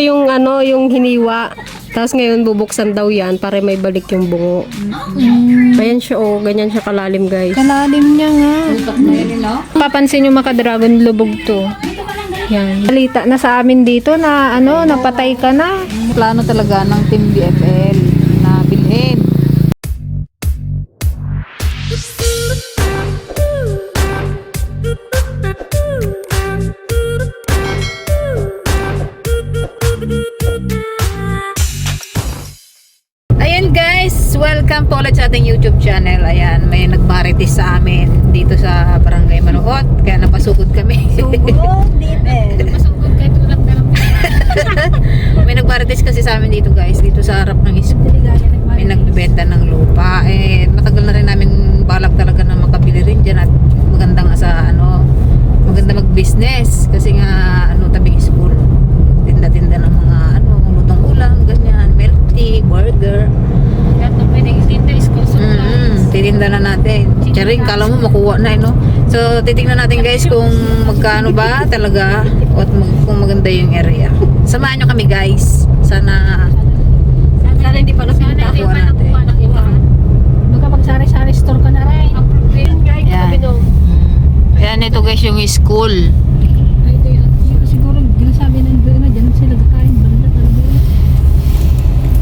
Yung ano, yung hiniwa. Tapos ngayon bubuksan daw yan para may balik yung bungo. Ayan siya oh, ganyan siya kalalim guys. Kalalim niya nga. Papansin nyo maka-dragon lubog to. Yan. Balita na sa amin dito na ano, napatay ka na. Plano talaga ng Team BFL welcome po ulit sa ating YouTube channel. Ayan, may nagmarites sa amin dito sa Barangay Manuot. Kaya napasugod kami. Napasugod kahit walang dalang May nagmarites kasi sa amin dito guys, dito sa harap ng school. May nagbebenta ng lupa. Eh, matagal na rin namin balak talaga na makabili rin dyan at maganda nga sa ano, maganda mag-business kasi nga ano tabing school. Tinda-tinda ng mga ano, lutong ulam, ganyan, milk tea, burger. Mm, titinda na natin. Charing, makuha na, eh, no? So, titingnan natin guys kung magkano ba talaga o at mag, kung maganda yung area. Samahan nyo kami guys. Sana Sana hindi pa nakuha natin. Baka mag-sari-sari store ka na rin. Yan. Yan, ito guys yung school.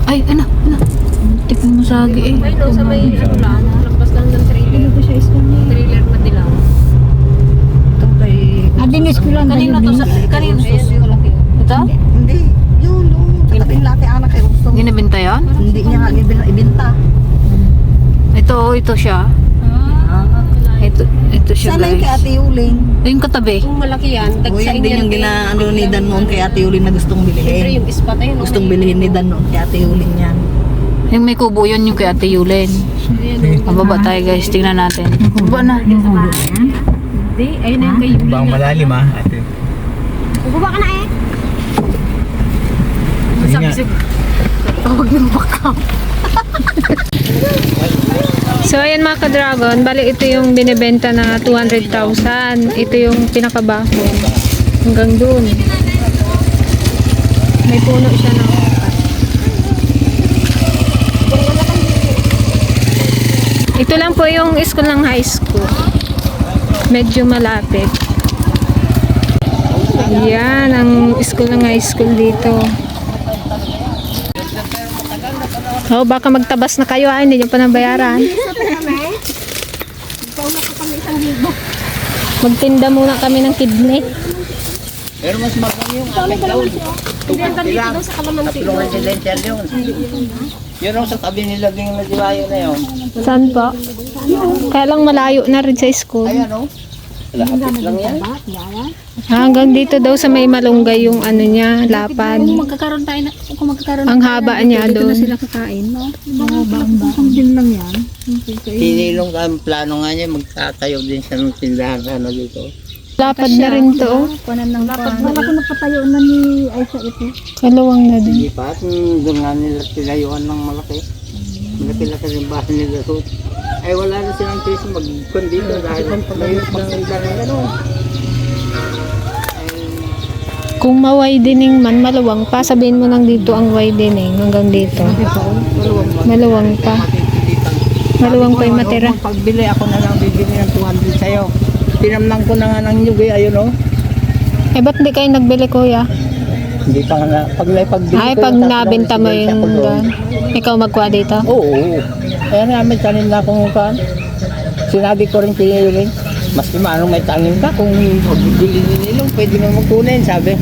Ay, ano, ano. Tipin mo sagi eh. Ay, no, sa may ano lang, lampas lang ng trailer. Ano ba siya school niya? Trailer na dilaw. Ito kay... Ading school lang. Kanina to sa... Kanina to sa... Ito? Hindi. Yun, yung katabing lati anak kay Gusto. Ginabinta yan? Hindi niya nga ibin- ibinta. Ito, ito siya. Ito, ito siya Sana yung kay guys. Ate Yuling. Yung katabi. Kung malaki yan, O yun din yung ginaano ni Dan noon kay Ate Yuling na gustong Siyempre bilhin. yung ispat ayun. Gustong bilhin ni Dan noon kay Ate Yuling yan. Yung may kubo yun yung kay Ate Yulen. Mababa tayo guys. Tingnan natin. Baba na. Hindi, ayun na yung kay Yuli. Bang malalim ah. Ate. Bumaba ka na eh. Sige nga. So ayan mga ka-dragon, bali ito yung binibenta na 200,000. Ito yung pinakabaho. Hanggang dun. May puno siya na. Ito lang po yung school ng high school. Medyo malapit. Yan ang school ng high school dito. Oh, baka magtabas na kayo ah, hindi nyo pa nabayaran. Magtinda muna kami ng kidney. Pero mas magang yung aking daw. Tugtog lang. Tatlong residential yun. Yun ang sa tabi nila yung nadiwayo na yun. Saan po? Kaya lang malayo na rin sa school. Ayan o. Lapit lang yan. Hanggang dito daw sa may malunggay yung ano niya, lapad. magkakaroon tayo na, kung magkakaroon Ang haba niya doon. kakain, no? Mga bang din lang yan. Sinilong ka ang plano nga niya magtatayo din siya ng tindahan ano dito. Lapad na rin to. oh. Kuanan ng lapad. Wala ko napatayo na ni Aisha ito. Kalawang na din. Hindi pa doon nga nila tinayuan ng malaki. Malaki-laki yung bahay nila doon. Ay wala na silang choice mag-con dito dahil mayroon pang tindahan gano'n. Kung ma-widening man, maluwang pa. Sabihin mo nang dito ang widening hanggang dito. Maluwang pa. Maluwang pa yung matira. Pagbili ako na lang bibili ng 200 sa'yo. Tinamnang ko na nga ng nyug eh, ayun o. Eh, ba't di kayo nagbili, kuya? Hindi pa nga, pag naipagbili Ay, ko pag yung tatlong nabenta mo yung... Ikaw magkuha dito? Oo, Kaya nga may tanim na akong kan. Sinabi ko rin kay Yuling, mas maano may tanim ka kung ni Nilong, pwede mo magkunin, sabi.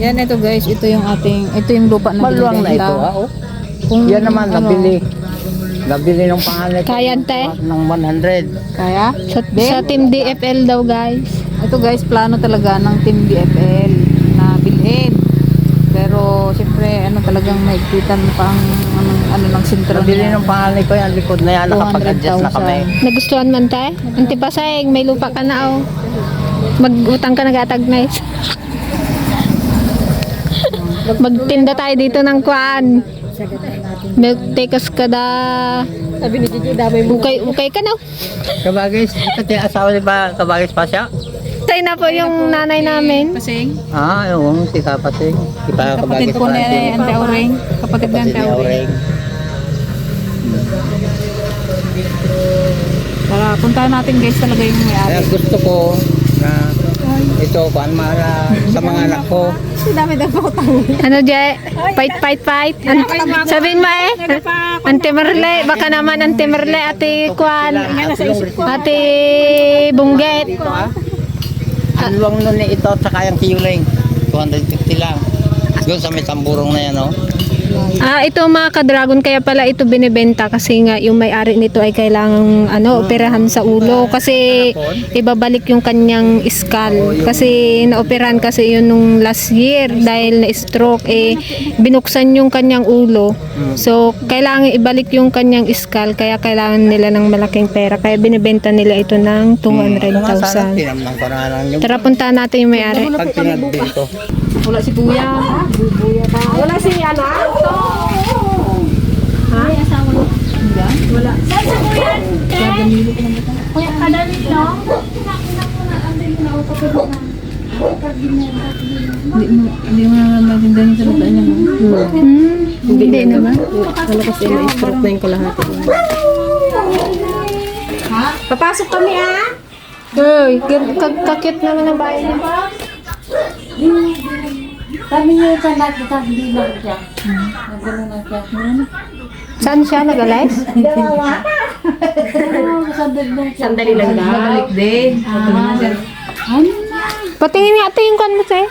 Yan ito guys. Ito yung ating, ito yung lupa na Maluwang na ito? Oh. Kung Yan naman, ano, nabili. Nabili ng pangalan. Kaya, te? Ng 100. Kaya? Sa, sa team DFL daw, guys. Ito guys, plano talaga ng Team BFL na bilhin. Pero siyempre, ano talagang maigpitan pa ang ano, ng sentro Nabili ng pangalan ko yan, likod na yan, nakapag-adjust na kami. Nagustuhan man tayo? Antipasayang, may lupa ka na, oh. Mag-utang ka nagatag na Magtinda tayo dito ng kuan. Milk takers ka da. Sabi ni Gigi, damay mo. Ukay, ukay ka na. Kabagay, pati asawa ni ba, kabagay pa siya? Tay na po yung nanay namin. Pasing. Ah, yung si Kapatid. Si Kapatid po ni Ante Aureng. Kapatid ni Ante Aureng. Tara, puntahan natin guys talaga yung may-ari. Kaya gusto ko na ito, kuan mara sa mga anak ko. Ano, Jay? Fight, fight, fight. An- sabihin mo eh. Ante Merle. Baka naman Ante Merle. Ate Kwan. Ate Bungget. Luwang nun ito at saka yung kiyuling. 250 lang. Doon sa may tamburong na yan, oh. Ah, ito mga ka-dragon, kaya pala ito binibenta kasi nga yung may-ari nito ay kailangang ano, operahan sa ulo kasi ibabalik yung kanyang skull. Kasi naoperahan kasi yun nung last year dahil na stroke eh binuksan yung kanyang ulo. So, kailangan ibalik yung kanyang skull kaya kailangan nila ng malaking pera. Kaya binibenta nila ito ng Sana 200,000. tinamnan ko na lang yung Tara puntahan natin yung may-ari. pag pinagbento. Wala si Kuya. Wala si ano? Kuya, kadali no? Hindi mo na magandang yung salita niya. Hmm, hindi naman. Ano kasi na-stroke na yung kalahati. Papasok kami ah! Uy, kakit naman ang niya. Sabi niya sa lahat, kita hindi lang siya. Nagulo na siya. Saan siya dagdag siya. Sandali lang daw. Babalik din. Ano na? Patingin nga ate yung kan mo sa'yo.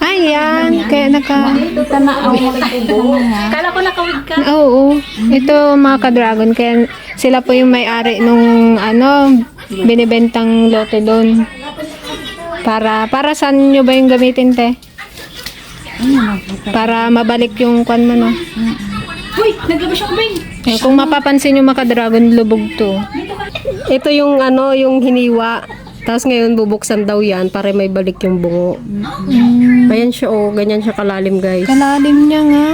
Ayan, kaya naka... Kita na ako magpubo. Kala ko nakawig ka. Oo, ito mga ka-dragon, kaya sila po yung may-ari nung ano, binibentang lote doon. Para, para saan nyo ba yung gamitin, te? Para mabalik yung kwan mo, no? Uy, naglabas siya kubing. Eh, kung mapapansin yung mga ka-dragon, lubog to. Ito yung ano, yung hiniwa. Tapos ngayon bubuksan daw yan para may balik yung bungo. Ayan siya oh, ganyan siya kalalim guys. Kalalim niya nga.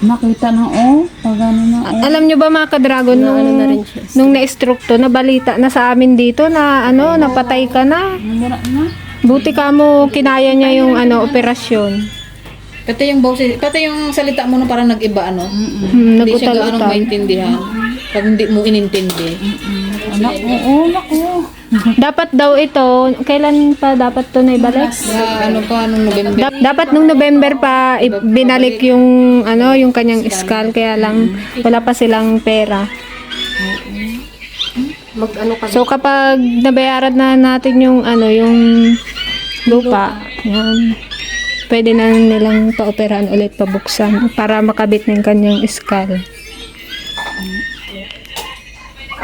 Nakita na oh. Pag ano na. A- Alam nyo ba mga ka-dragon, nung, ano na rin siya. nung na-stroke to, nabalita na sa amin dito na ano, napatay ka na. Mura na. Buti ka mo, kinaya niya yung ano, operasyon. Pati yung boses, pati yung salita mo na parang nag-iba ano. Hmm, Hindi siya gaano maintindihan. Pag hindi mo inintindi. Anak, oo, naku. Dapat daw ito, kailan pa dapat to na ibalik? Sa ano pa, anong November. Dap- dapat nung November pa i- binalik yung ano, yung kanyang skull kaya lang wala pa silang pera. Mag ano ka So kapag nabayaran na natin yung ano, yung lupa, yan. Pwede na nilang paoperahan ulit pabuksan para makabit ng kanyang skull.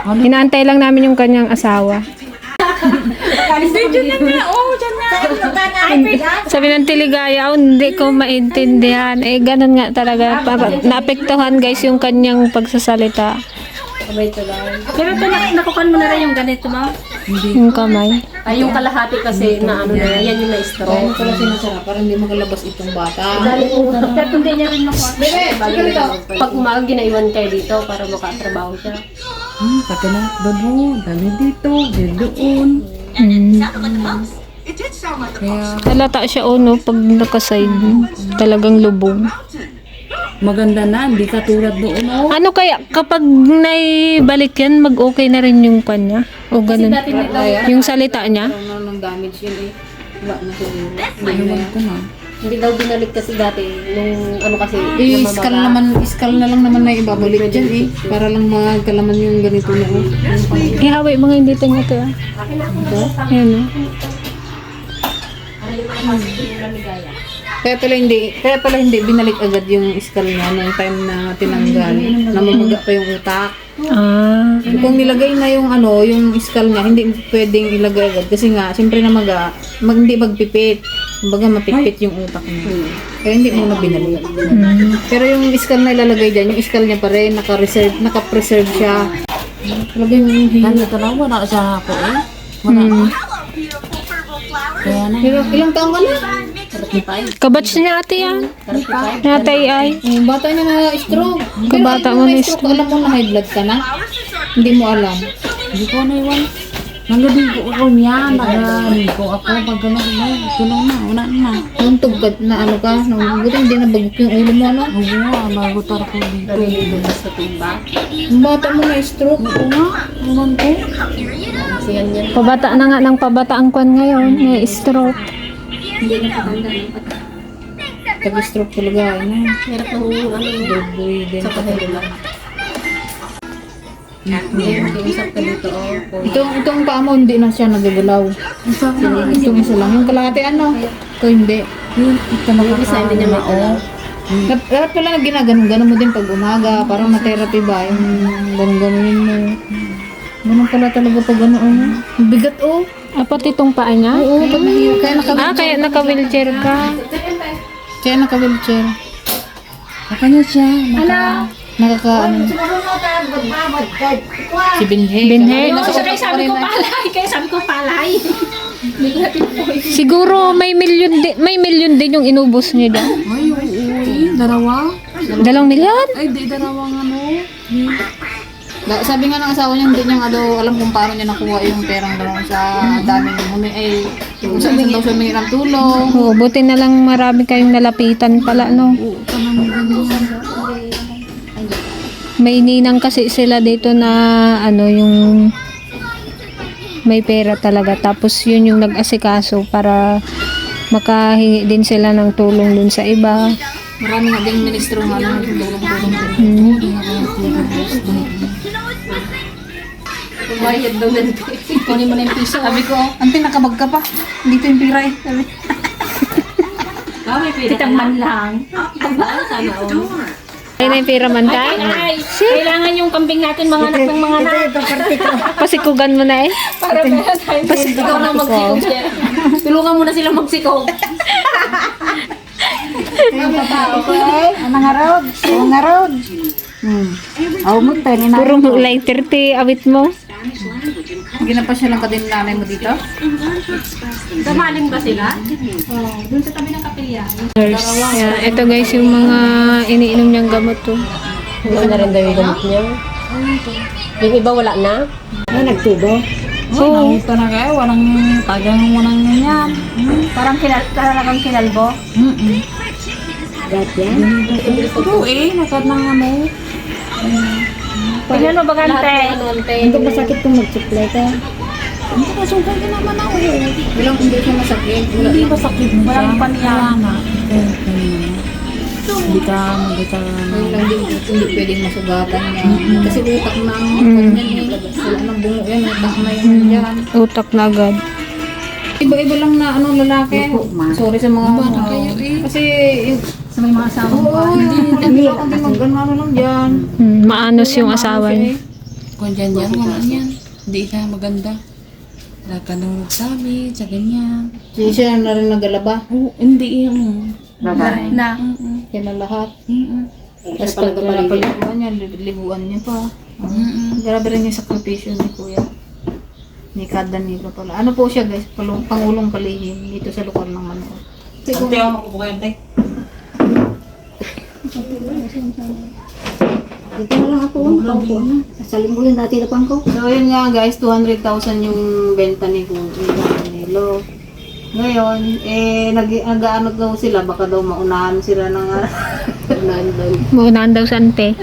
Inaantay lang namin yung kanyang asawa. Sabi ng tiligaya, "Oh, hindi ko maintindihan. Eh, ganun nga talaga. Para, naapektuhan guys yung kanyang pagsasalita. Pero ito na, nakukan mo na rin yung ganito ba? Yung kamay. Ay yung kalahati kasi na ano na, yan yung na-stroke. Kaya pala sinasarap, parang hindi makalabas itong bata. Pero hindi niya rin makuha. Bebe, Pag umaga ginaiwan kayo dito para makatrabaho siya. Hmm, kata na. Doon, dali dito, dali doon. Mm. Talata siya oh no, pag nakaside. Talagang lubog. Maganda na, hindi ka tulad doon oh. Ano kaya, kapag naibalik yan, mag-okay na rin yung kanya? O ganun? Yung salita niya? Ano nang damage yun eh. Wala na siguro. Hindi na. Ko na. Hindi daw binalik kasi dati nung ano kasi Eh, namamaga. iskal naman, iskal na lang naman na ibabalik dyan eh. Para lang magkalaman yung ganito na oh. Ihaway mga hindi tingnan ito ah. Ayan oh. Kaya pala hindi, kaya pala hindi binalik agad yung iskal niya nung time na tinanggal. Namamaga pa yung utak. Ah. Kung nilagay na yung ano, yung iskal niya, hindi pwedeng ilagay agad kasi nga, siyempre namaga, mag, hindi magpipit. Kumbaga mapipit yung utak niya. Kaya hindi mo na binalik. Pero yung iskal na ilalagay dyan, yung iskal niya pa rin, naka-reserve, naka-preserve siya. Talagang hinga. Ano ito lang, wala siya ako eh. Wala na. Kaya na. Ilang, ilang taong ka na? Kabatch niya ate yan. Natay ay. Yung bata niya na stroke. Kabata mo na na stroke, alam mo na high blood ka na? Hindi mo alam. Hindi ko na iwan. Naliligo ako niya. Naliligo ako. Pag gano'n na. Gano'n na. Wala na. Nung tugkad na ano ka, buti hindi na bagok yung ulo mo, ano? Oo nga. Nagutar ko dito. Naliligo ka sa. Yung bata mo na stroke. Oo nga. Ewan ko. Pabata na nga ng pabata ang kwan ngayon. May stroke. Pag-stroke talaga, ano? Hirap ng ano yung Breathing. sa kahilula. Makiusap Itong, itong paa mo, hindi na siya nagagalaw. Itong isa lang. Yung kalahati, ano? Ito hindi. Ito isa hindi niya. Dap- Dapat pala na ginaganon-ganon mo din pag umaga. Parang na-therapy ba? Yung ganon-ganonin mo. Ganun pala talaga pag gano'n. Ang bigat, oh. Apat itong paa niya? Oo, pag. Kaya naka Ah, kaya naka-wheelchair ka. Kaya naka-wheelchair. Ako niya siya. Naka, Nakaka, ano. Si Binhe. Binhe? Sabi sabi ko pala. Siguro may milyon din, may milyon din yung inubos niyo daw. ay, oo. Darawa. Dalawang milyon? Ay, di darawang ano. Da- Sabi nga ng asawa niya, hindi niya nga daw alam kung paano niya nakuha yung perang gano'n sa daming humi. Ay, kung saan saan daw siya humingi ng tulong. Oo, buti na lang marami kayong nalapitan pala, no? May ninang kasi sila dito na ano yung may pera talaga. Tapos yun yung nag-asikaso para makahingi din sila ng tulong dun sa iba. Marami nga ding ministro nga lang tulong-tulong. Hmm. Bayad daw din. Kunin mo na yung piso. Sabi ko, ante nakabag ka pa. Dito yung pira eh. Sabi. Kitang man lang. Ay, na yung pera man tayo. Kailangan yung kambing natin mga anak ng mga anak. Pasikugan mo na eh. Para meron tayong Ikaw na magsikog. Tulungan mo na sila magsikog. Anong arod? Anong arod? Hmm. Aw mo tayo na. Puro mo like 30 awit mo. Ginapa siya lang ka din nanay mo dito. Samaling ba sila? Nurse. Yeah, ito guys yung mga iniinom niyang gamot to. Wala na rin daw yung gamot niya. Yung iba wala na. Ah, nagtubo? Oo. Ito na kayo, walang tagang mo nang yan. Parang kinal, talagang kinalbo? Mm-mm. Gat yan? Oo eh, nakad ng ano. Pagyan mo ba gante? Hindi ba sakit kung mag-supply ka? Hindi ka sungkay ka naman ako eh. Bilang hindi siya masakit. Hindi ba sakit mo Walang paniyama. Hindi ka Ayun lang din hindi pwedeng masugatan niya. Kasi utak na ang eh. Wala nang bungo yan. Utak na yun dyan. Utak na agad. Iba-iba lang na ano lalaki. Sorry sa mga ano. Kasi yung sa may mga asawa. Oo, yung hindi ako din mag ano ano lang dyan. Hmm, maanos yung asawa niya. Kung dyan yan, wala yan. Hindi ka maganda. Nagkanunod sa amin, sa ganyan. Hindi siya na rin nagalaba. Oo, hindi yan. Na. Na. Yan na lahat. Mm-mm. Tapos pag paliguan niya, liguan niya pa. Mm-mm. Grabe rin yung sakripisyo ni Kuya. Ni Kad Danilo pala. Ano po siya guys? Palung, pangulong palihim dito sa lugar ng Manila. Ante, ako makupo kayo, ante. Dito na lang ako. Paupo na. Yun dati na pang ko. So yun nga guys, 200,000 yung benta ni Danilo. Ngayon, eh, nag nag-ano daw sila, baka daw maunahan sila ng unahan daw. Maunahan daw sa ante.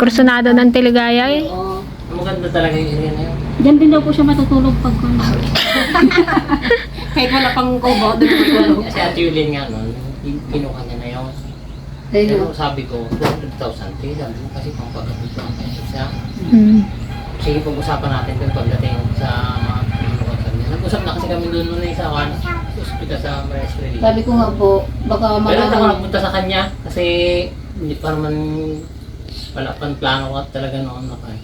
Kursunado ng Teligaya eh. Oo. Maganda talaga yung area na yun. Diyan din daw po siya matutulog pag Kahit wala pang kubo, doon ko tulog. Kasi Ate Yulin nga nun, kinuha niya na yun. Ayun. Pero sabi ko, 200,000. Kaya sabi ko kasi pang pagkakita ang siya. Hmm. Sige, pag-usapan natin doon pagdating sa mga kinuha niya. Nag-usap na kasi kami doon nung sa kan, hospital sa Maris Relief. Sabi ko nga po, baka Pero hindi ako nagpunta sa kanya kasi hindi pa naman wala pang plano ka talaga noon na kaya.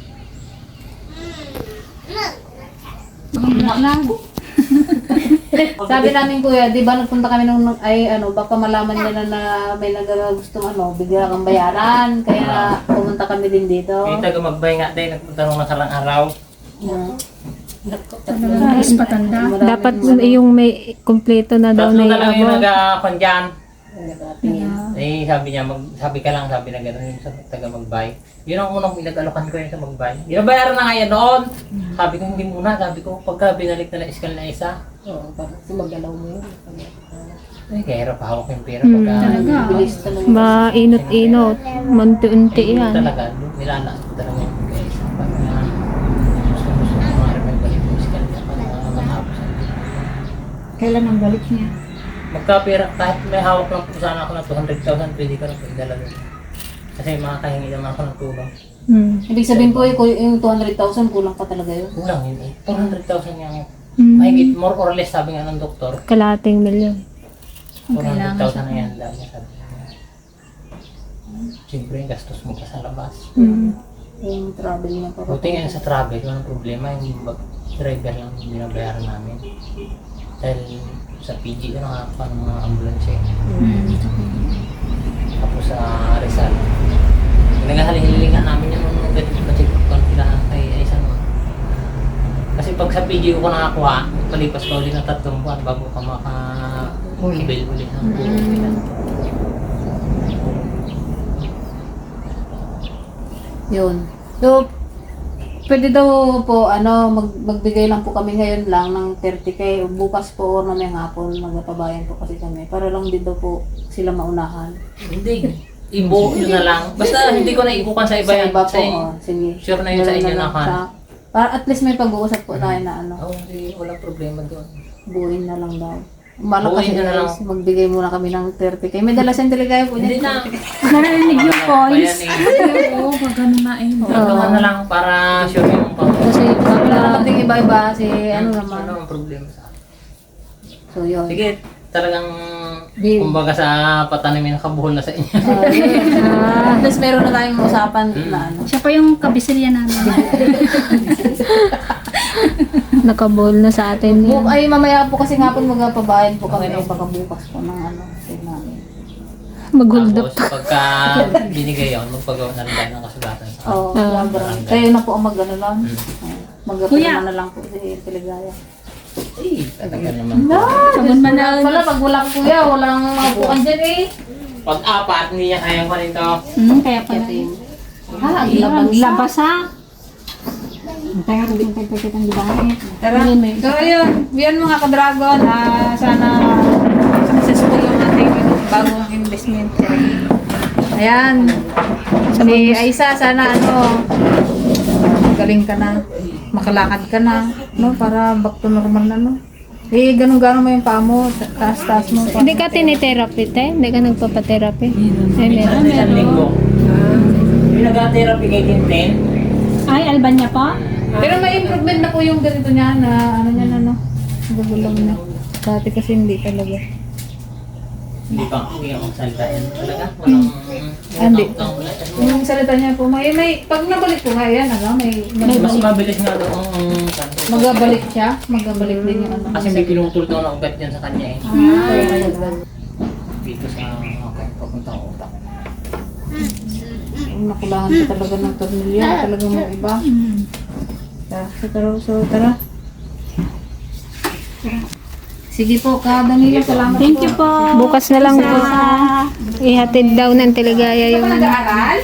Sabi namin kuya, di ba nagpunta kami nung ay ano, baka malaman niya na, na may nagagustong ano, bigla kang bayaran. Kaya pumunta kami din dito. Kaya taga magbay nga din, nagpunta nung nakarang araw. Is patanda. Dapat yung may kumpleto na daw Tatlo na na lang yung iabot. nag-akon dyan. Eh, sabi niya, mag, sabi ka lang, sabi na gano'n yung sa taga magbay. Yun ang unang pinag-alokan ko yun sa magbay. Binabayaran na nga yan noon. Sabi ko, hindi muna. Sabi ko, pagka binalik na na-iskal na isa, Oo, para sumagalaw mo yun. ay, kaya hirap hawak yung pera pagka Bilis talaga. Mainot-inot. Munti-unti Yun yan. talaga, nilala talaga yung isa. Pagka gusto gusto ko mga rin balik yung iskal niya para matapos. Kailan ang balik niya? Magkapira, kahit may hawak lang po sana ako ng 200,000, pwede ko na po idala doon. Kasi makakahingi naman ako ng tulong. Hmm. Ibig sabihin po, yung 200,000 kulang pa talaga yun. Kulang yun eh. 200,000 yung Hmm. mahigit more or less sabi nga ng doktor. Kalating milyon. 400,000 na yan dami sabi niya. Siyempre, gastos mo pa sa labas. Hmm. Yung travel niya pa. Buti nga sa travel, walang problema. Yung bag driver lang yung binabayaran namin. Dahil sa PG, ano nga pa ng mga ambulansya eh. Tapos sa Rizal. Nagahalihilingan namin yung mga ganito na check up nila kay Aisan mo. Kasi pag sa PG ko nakakuha, palipas ka ulit ng tatlong buwan bago ka maka-bill ulit ng tulong nila. Yun. So, pwede daw po, ano, mag, magbigay lang po kami ngayon lang ng 30k. Bukas po or mamayang hapon, magpapabayan po kasi kami. Para lang din daw po sila maunahan. Hindi. Ibo yun na lang. Basta hindi ko na ibukan sa iba Sa yan. iba po, Sa oh, sige. Sure na yun sa inyo na lang kan. sa- Para at least may pag-uusap po tayo na ano, Oo, hindi. Walang problema doon. buuin na lang daw. Buuin kasi na lang. guys, magbigay muna kami ng 30k. May dala siyang teligaya po Hindi niya. na. Narinig yung Ayan eh. Oo, pag ganun na eh. Tulungan na lang para sure yung pang... Kasi wala naman din iba-iba si ano naman. Ano ang problema sa akin? So yun. Sige, talagang Di- kumbaga sa patanimin nakabuhol na sa inyo. Uh, at least meron na tayong usapan na ano. Siya pa yung kabisilya namin. Nakabol na sa atin Bu- yan. ay mamaya po kasi nga po magpapabayad po kami baka bukas po ng ano sa namin. Mag-hold up. Tapos pagka binigay yun, magpagawa na rin tayo ng kasulatan sa Oo, Ah. uh, kayo na po ang mag-ano lang. Hmm. Mag-apirma na lang po si Teligaya. Eh, talaga naman. Sabon man na. Wala, pag wala kuya, walang mabukan dyan eh. Pag apat, hindi niya kayang kanin to. Hmm, kaya pala. Ha, ang. Labas ha. Kaya rin yung pagpagkat ang dibahin. Tara. So ayun, yun mga ka-dragon, ah, sana successful yung ating bagong investment. Ayan. Si Aisa, sana ano, galing ka na, makalakad ka na, no, para back to normal na, no. Eh, ganun-ganun mo yung paa mo, ta- taas-taas mo. Hindi ka tinitherapy, te? Hindi ka nagpapatherapy? Ay, meron. Isang linggo. Yung nag-therapy kay Tintin, Ay, Albania pa? Pero may improvement na po yung ganito niya, na ano niya na, no, gugulang na. Dati kasi hindi talaga. Hindi pa hindi ako salita yan. Talaga, walang... Hindi. walang- walang- Yung salita niya po, may, may, pag nabalik po nga yan, ano, may, may Mas mabilis nga daw ang... magabalik siya, magabalik din yung ano. Kasi may pinutol daw na ugat dyan sa kanya eh. Ah, Dito sa okay, papuntang utak. Ang nakulahan ka talaga ng tornilyo, talaga mo iba. Tara, so tara, so tara. Sige po, ka Danilo, salamat Thank you po. Bukas na lang po. Ihatid daw ng teligaya yung ano, Nag-aaral?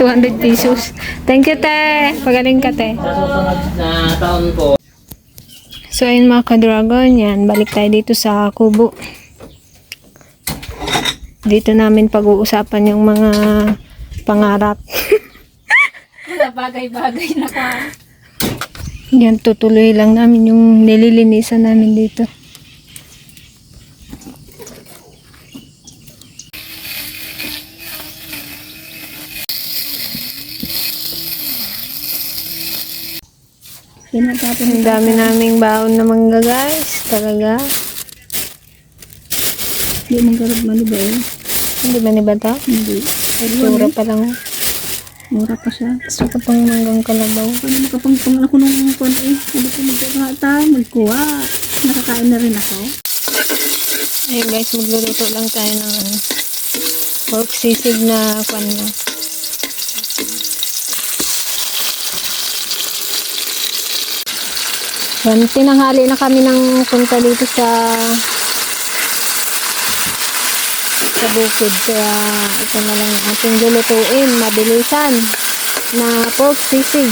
200 pesos. Thank you, te. Pagaling ka, te. Sa susunod na taon po, So, ayun mga ka-dragon, yan. Balik tayo dito sa kubo. Dito namin pag-uusapan yung mga pangarap. Wala bagay-bagay na ka. Yan, tutuloy lang namin yung nililinisan namin dito. Ang dami naming baon na mangga guys. Talaga. Hindi man karag mali ba eh? Hindi ba ni Bata? Hindi. Tura pa lang. Mura pa siya. Gusto ko pang manggang kalabaw. Paano makapangpang ako nung kwan eh? Sabi ko magkuha tayo, magkuha. Nakakain na rin ako. Ayun guys, magluluto lang tayo ng ano, pork sisig na kwan na. Yan, tinanghali na kami ng punta dito sa sa bukid. Kaya ito na lang ang ating lulutuin. Mabilisan na pork sisig.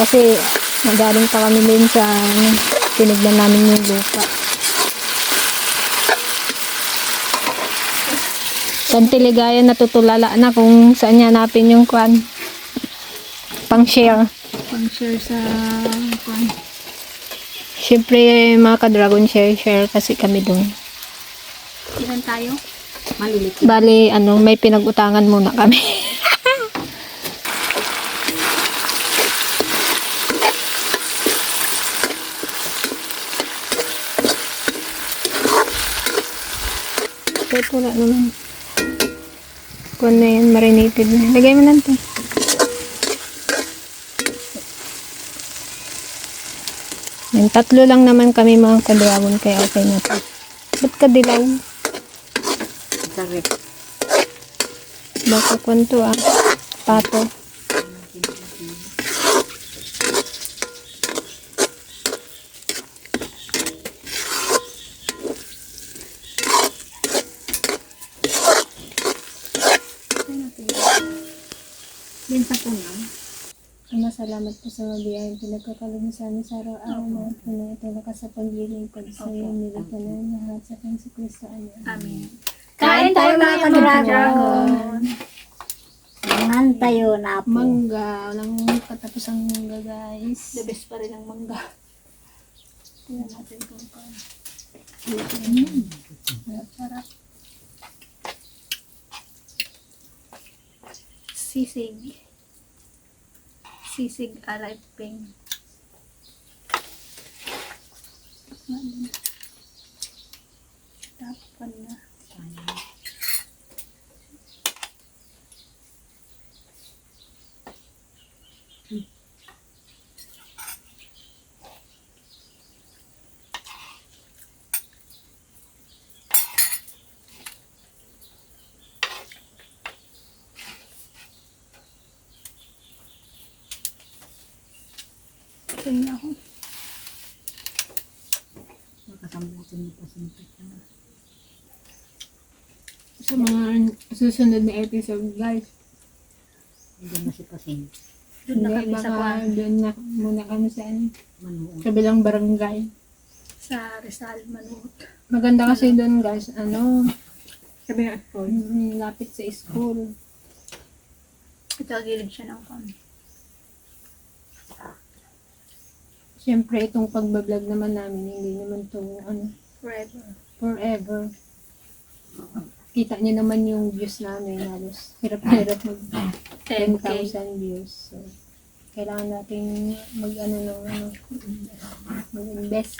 Kasi magaling pa kami din sa ano, tinignan namin yung lupa. Santiligayan natutulala na kung saan niya hanapin yung kwan. Pang share. Pang-share sa kwan. Siyempre mga ka-dragon share share kasi kami dun. Ilan tayo? Malilit. Bali, ano, may pinag-utangan muna kami. Kahit wala naman. Kung na yan, marinated na. Lagay mo lang to. Yan, tatlo lang naman kami mga kadragon kaya okay na to. Ba't ka Sarap. Baka kwanto ah. Pato. Yan sa puno. Ama, salamat po sa mabiyayang pinagkakalong sa amin sa araw-araw mga Pinoy. Ito na ka sa paglilingkod sa iyo. Nilagyan na lahat sa si Kristo. Amen. Amen. Kain tayo mga ka-dragon. Mangan tayo na po. Mangga. Walang katapusang mangga, guys. The best pa rin ang mangga. Tingnan natin kung paano. Sarap. Sisig. Sisig alay ping. Tapan na. Tingnan ako. Makasambutin mo pa sa mga Sa mga susunod na episode, guys. Hindi na si Pasing. Doon na Hindi, kami sa baka kwan. doon na muna kami sa ano, Manuot. kabilang barangay. Sa Rizal, Manuot. Maganda kasi doon, guys. Ano, Sabi nga po. mm, lapit sa school. Ito, gilid siya ng kwan. Siyempre, itong pagbablog naman namin, hindi naman to, ano, Forever. forever. Kita niyo naman yung views namin, halos hirap na hirap mag 10K. 10,000 views. So, kailangan natin mag, ano, ng, ano, mag-invest.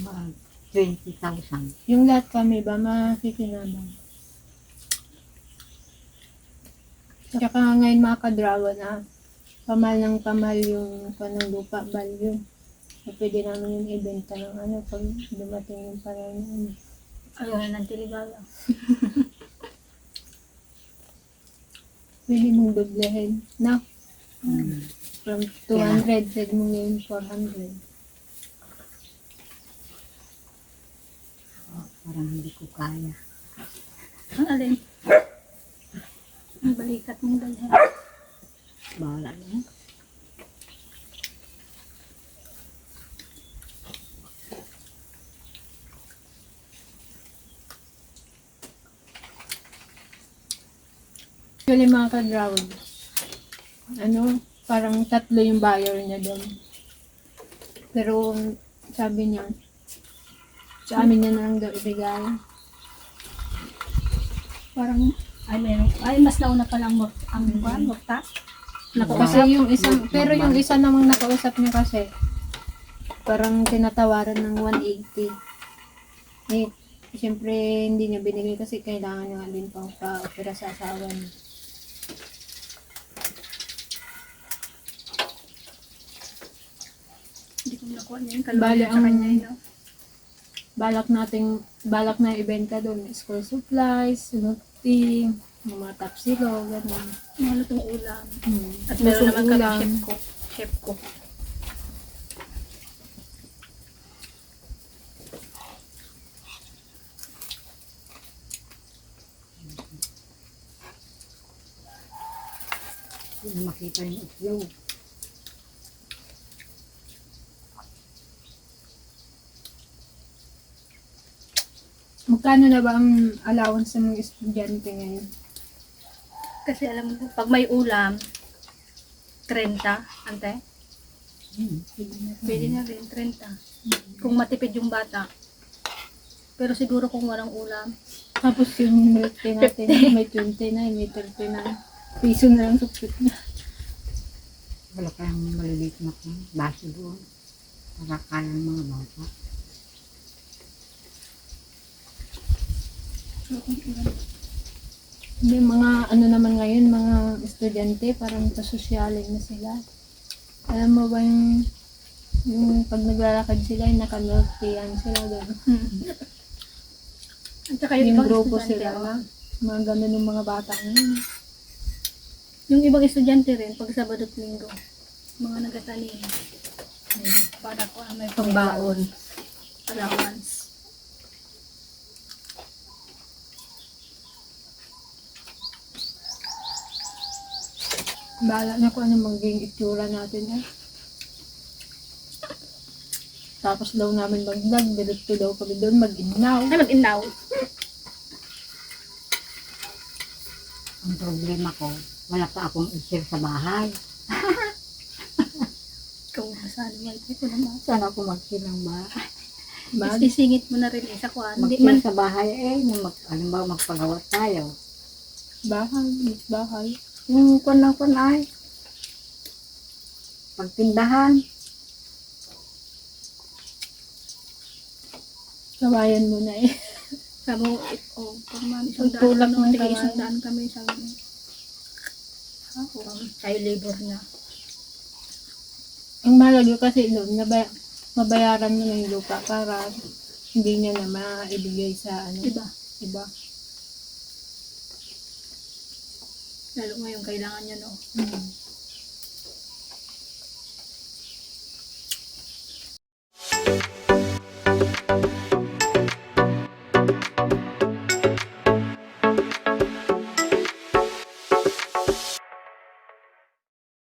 Mga 20,000. Yung lahat kami ba, makikinabang. Tsaka ngayon mga ka-dragon, ah, pamal ng pamal yung panang lupa value. So, pwede namin yung ibenta ng ano pag dumating yung panahon na ano. Ayaw na ng tiligaya. Pwede mong doblehin. Na, from 200, pwede mong ngayon 400. Parang hindi ko kaya. Ang alin? Ang balikat mong dalhin. Bahala na. Actually mga ka-dragon, ano, parang tatlo yung buyer niya doon. Pero sabi niya, sa amin niya na lang daw ibigay. Parang, ay meron. Ay, mas nauna pa lang mo. Ang kwan, mukta. Kasi yung isang, pero yung isa namang nakausap niya kasi, parang tinatawaran ng 180. Eh, siyempre hindi niya binigay kasi kailangan niya din pang pa-opera sa asawa niya. nakuha ano niya yung kaluluwa sa ang- kanya. yun, No? balak nating balak na ibenta doon school supplies, nuti, yung mga tapsilo, gano'n. Mga lutong ulam. Hmm. At meron naman kami ulam. chef ko. Chef ko. Yung makita yung itlog. Magkano na ba ang allowance ng mga estudyante ngayon? Kasi alam mo, pag may ulam, 30, ante? Pwede na rin, 30. Kung matipid yung bata. Pero siguro kung walang ulam, Tapos yung milk tea natin, may 29, may 39. Piso na lang supit na. Wala kayang maliliit na kung baso doon. Nakakaya ng mga bata. May mga ano naman ngayon, mga estudyante, parang pasosyalin na sila. Alam mo ba yung, yung pag naglalakad sila, yan sila doon. at saka yung, Yung grupo sila oh. Mga ganun yung mga bata ngayon. Yung ibang estudyante rin, pag Sabado at Linggo, mga nagatanim. Para ko ah, may Pambaon. allowance. Bahala na kung ano magiging itsura natin eh. Tapos daw namin mag-vlog, diretso daw kami doon mag-inaw. Ay, mag-inaw. Ang problema ko, wala pa akong isir sa bahay. Ikaw, saan naman? Ay, ko naman. Saan ako magsilang bahay? Mag, Isisingit mo na rin eh, sa kuwan. Hindi man, sa bahay eh, nung mag, alimbawa magpagawa tayo. bahay, bahay. Yung kwan na kwan ay, pagtindahan, Kawayan mo na eh. sabi it, oh, pag man, isang daan, Tulak ano, ng sige, kamay. isang daan kami, sabi mo. Ako, labor na. Ang mahalaga kasi doon, nabay, mabayaran mo na yung lupa para hindi niya na maibigay sa ano, Diba? iba. Lalo ngayon, kailangan niya, no? Hmm.